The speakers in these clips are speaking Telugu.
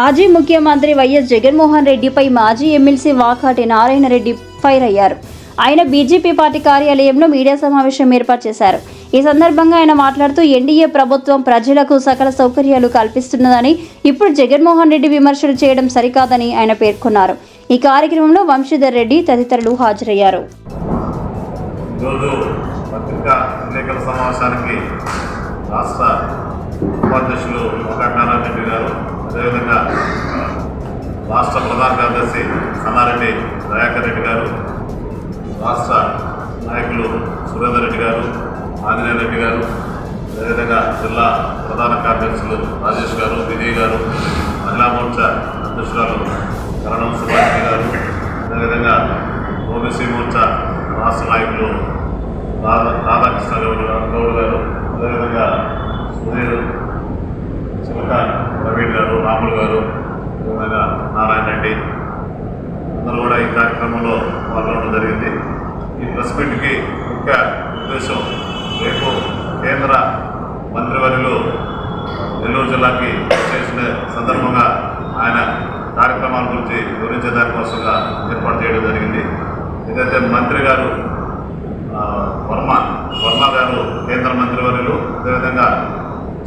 మాజీ ముఖ్యమంత్రి వైఎస్ జగన్మోహన్ రెడ్డిపై మాజీ ఎమ్మెల్సీ వాకాటి నారాయణ రెడ్డి ఫైర్ అయ్యారు. ఆయన బీజేపీ పార్టీ కార్యాలయంలో మీడియా సమావేశం ఏర్పాటు చేశారు. ఈ సందర్భంగా ఆయన మాట్లాడుతూ ఎన్డీఏ ప్రభుత్వం ప్రజలకు సకల సౌకర్యాలు కల్పిస్తున్నదని ఇప్పుడు జగన్మోహన్ రెడ్డి విమర్శలు చేయడం సరికాదని ఆయన పేర్కొన్నారు. ఈ కార్యక్రమంలో వంశీధర్ రెడ్డి తదితరులు హాజరయ్యారు. ఎన్నికల సమావేశానికి రాష్ట్ర ఉపాధ్యక్షులు రెడ్డి గారు అదేవిధంగా రాష్ట్ర ప్రధాన కార్యదర్శి సన్నారెడ్డి దయాకర్ రెడ్డి గారు రాష్ట్ర నాయకులు సురేందర్ రెడ్డి గారు ఆంజనేయ రెడ్డి గారు అదేవిధంగా జిల్లా ప్రధాన కార్యదర్శులు రాజేష్ గారు విజయ్ గారు మహిళా మోర్చా అధ్యక్షురాలు కరణం సుభాష్ గారు అదేవిధంగా ఓబీసీ మోర్చా రాష్ట్ర నాయకులు రాధా రాధాకృష్ణ గౌడ్ గారు గారు అదేవిధంగా సుధీర్ రాములు గారు అదేవిధంగా నారాయణ రెడ్డి అందరూ కూడా ఈ కార్యక్రమంలో పాల్గొనడం జరిగింది. ఈ ప్రెస్ మీట్కి ముఖ్య ఉద్దేశం రేపు కేంద్ర మంత్రివర్యులు నెల్లూరు జిల్లాకి చేసిన సందర్భంగా ఆయన కార్యక్రమాల గురించి వివరించే దానికోసంగా ఏర్పాటు చేయడం జరిగింది. ఏదైతే మంత్రి గారు వర్మ వర్మ గారు కేంద్ర మంత్రివర్యులు అదేవిధంగా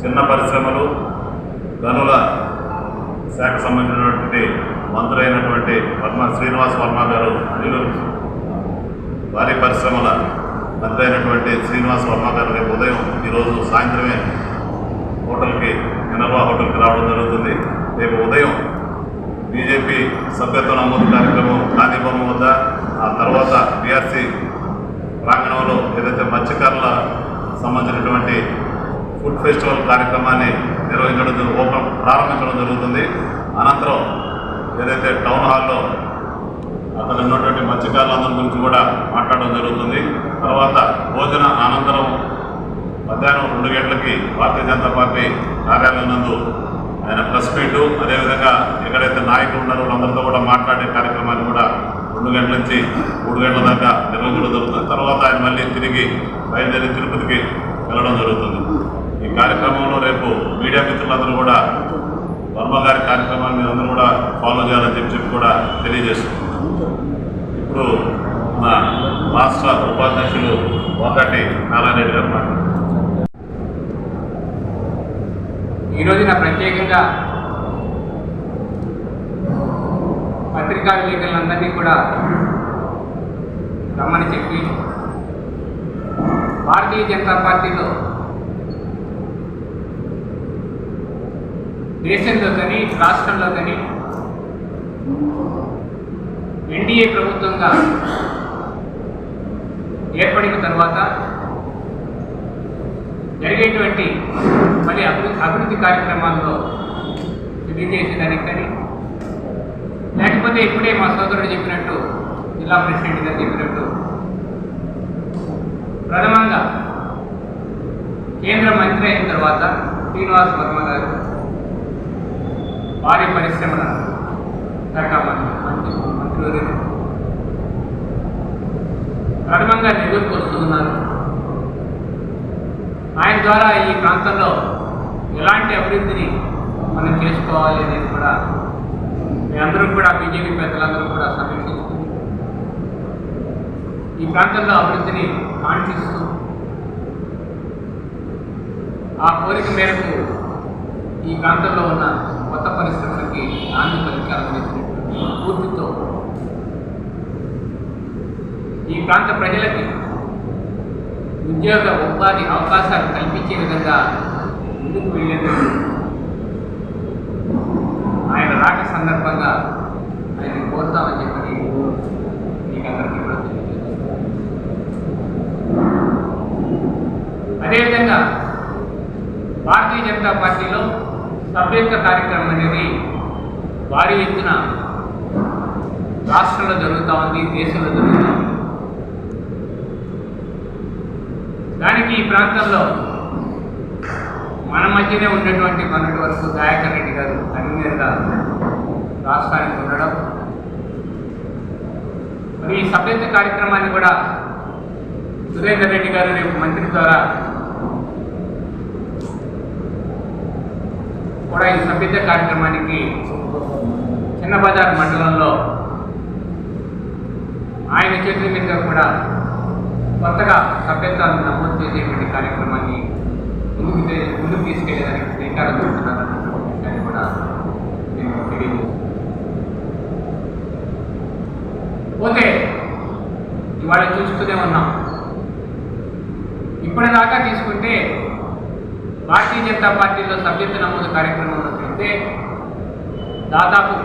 చిన్న పరిశ్రమలు గనుల శాఖ సంబంధించినటువంటి మంత్రి అయినటువంటి వర్మ శ్రీనివాస్ వర్మ గారు అనిలు భారీ పరిశ్రమల మంత్రి అయినటువంటి శ్రీనివాస్ వర్మ గారు రేపు ఉదయం ఈరోజు సాయంత్రమే హోటల్కి మినర్వా హోటల్కి రావడం జరుగుతుంది. రేపు ఉదయం బీజేపీ సభ్యత్వ నమోదు కార్యక్రమం గాంధీభవన్ వద్ద ఆ తర్వాత బీఆర్సీ ప్రాంగణంలో ఏదైతే మత్స్యకారుల సంబంధించినటువంటి ఫుడ్ ఫెస్టివల్ కార్యక్రమాన్ని నిర్వహించడం ఓపెన్ ప్రారంభించడం జరుగుతుంది. అనంతరం ఏదైతే టౌన్ హాల్లో అక్కడ ఉన్నటువంటి మత్స్యకారులందరి గురించి కూడా మాట్లాడడం జరుగుతుంది. తర్వాత భోజన అనంతరం మధ్యాహ్నం రెండు గంటలకి భారతీయ జనతా పార్టీ కార్యాలయం నందు ఆయన ప్రెస్ మీటు. అదేవిధంగా ఎక్కడైతే నాయకులు ఉన్నారో వాళ్ళందరితో కూడా మాట్లాడే కార్యక్రమాన్ని కూడా రెండు గంటల నుంచి మూడు గంటల దాకా నిర్వహించడం జరుగుతుంది. తర్వాత ఆయన మళ్ళీ తిరిగి బయలుదేరి తిరుపతికి వెళ్ళడం జరుగుతుంది. ఈ కార్యక్రమంలో రేపు మీడియా మిత్రులందరూ కూడా వర్మ గారి కార్యక్రమాన్ని మీరు అందరూ కూడా ఫాలో చేయాలని చెప్పి చెప్పి కూడా తెలియజేస్తున్నాం ఇప్పుడు మన రాష్ట్ర ఉపాధ్యక్షులు ఒకటి నారాయణ రెడ్డి గారు మాట్లాడారు ఈరోజున ప్రత్యేకంగా పత్రికా విలేకరులందరినీ కూడా రమ్మని చెప్పి భారతీయ జనతా పార్టీలో దేశంలో కానీ రాష్ట్రంలో కానీ ఎన్డీఏ ప్రభుత్వంగా ఏర్పడిన తర్వాత జరిగేటువంటి మళ్ళీ అభివృద్ధి అభివృద్ధి కార్యక్రమాల్లో తెలియజేసేదానికి కానీ లేకపోతే ఇప్పుడే మా సోదరుడు చెప్పినట్టు జిల్లా ప్రెసిడెంట్ గారు చెప్పినట్టు ప్రథమంగా కేంద్ర మంత్రి అయిన తర్వాత శ్రీనివాస్ వర్మ గారు భారీ పరిశ్రమల శాఖ మంత్రి మంత్రి మంత్రివర్యులు ప్రథమంగా నెల్లూరుకు వస్తున్నారు. ఆయన ద్వారా ఈ ప్రాంతంలో ఎలాంటి అభివృద్ధిని మనం చేసుకోవాలి అనేది కూడా అందరూ కూడా బీజేపీ పెద్దలందరూ కూడా సమీక్షిస్తూ ఈ ప్రాంతంలో అభివృద్ధిని కాంక్షిస్తూ ఆ కోరిక మేరకు ఈ ప్రాంతంలో ఉన్న కొత్త పరిశ్రమలకి నాణ్య పరిష్కారం పూర్తితో ఈ ప్రాంత ప్రజలకి ఉద్యోగ ఉపాధి అవకాశాలు కల్పించే విధంగా ముందుకు వెళ్ళేందుకు ఆయన రాక సందర్భంగా ఆయన కోరుతామని చెప్పి మీకు అందరికీ కూడా అదేవిధంగా భారతీయ జనతా పార్టీలో సభ్యత్వ కార్యక్రమం అనేది భారీ ఎత్తున రాష్ట్రంలో జరుగుతూ ఉంది దేశంలో జరుగుతూ ఉంది. దానికి ఈ ప్రాంతంలో మన మధ్యనే ఉన్నటువంటి మొన్నటి వరకు దయాకర్ రెడ్డి గారు కన్వీనర్గా రాష్ట్రానికి ఉండడం. మరి ఈ సభ్యత్వ కార్యక్రమాన్ని కూడా సురేందర్ రెడ్డి గారు రేపు మంత్రి ద్వారా కూడా ఈ సభ్యత కార్యక్రమానికి చిన్న బజార్ మండలంలో ఆయన చేతుల మీదుగా కూడా కొత్తగా సభ్యత్వాన్ని నమోదు చేసేటువంటి కార్యక్రమాన్ని ముందుకు ముందుకు తీసుకెళ్ళేదానికి శ్రీకారం చుడుతున్నారన్నటువంటి కూడా నేను తెలియజేస్తున్నాను. పోతే ఇవాళ చూస్తూనే ఉన్నాం. ఇప్పటిదాకా తీసుకుంటే భారతీయ జనతా పార్టీలో సభ్యత్వ నమోదు కార్యక్రమంలో చూస్తే దాదాపు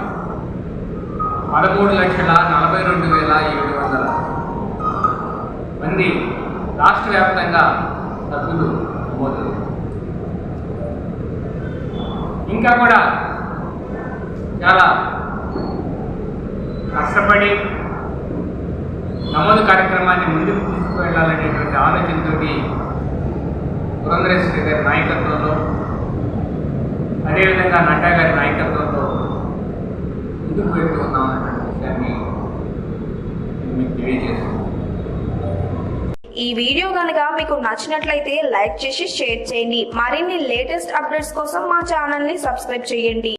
పదమూడు లక్షల నలభై రెండు వేల ఏడు వందల మంది రాష్ట్ర వ్యాప్తంగా సభ్యులు నమోదు ఇంకా కూడా చాలా కష్టపడి నమోదు కార్యక్రమాన్ని ముందుకు తీసుకువెళ్ళాలనేటువంటి ఆలోచనతోటి పురంధరేశ్వరి గారి నాయకత్వంలో అదేవిధంగా నడ్డా గారి నాయకత్వంలో ముందుకు వెళ్తూ ఉన్నామన్నటువంటి విషయాన్ని మీకు తెలియజేస్తున్నాను ఈ వీడియో కనుక మీకు నచ్చినట్లయితే లైక్ చేసి షేర్ చేయండి. మరిన్ని లేటెస్ట్ అప్డేట్స్ కోసం మా ఛానల్ని సబ్స్క్రైబ్ చేయండి.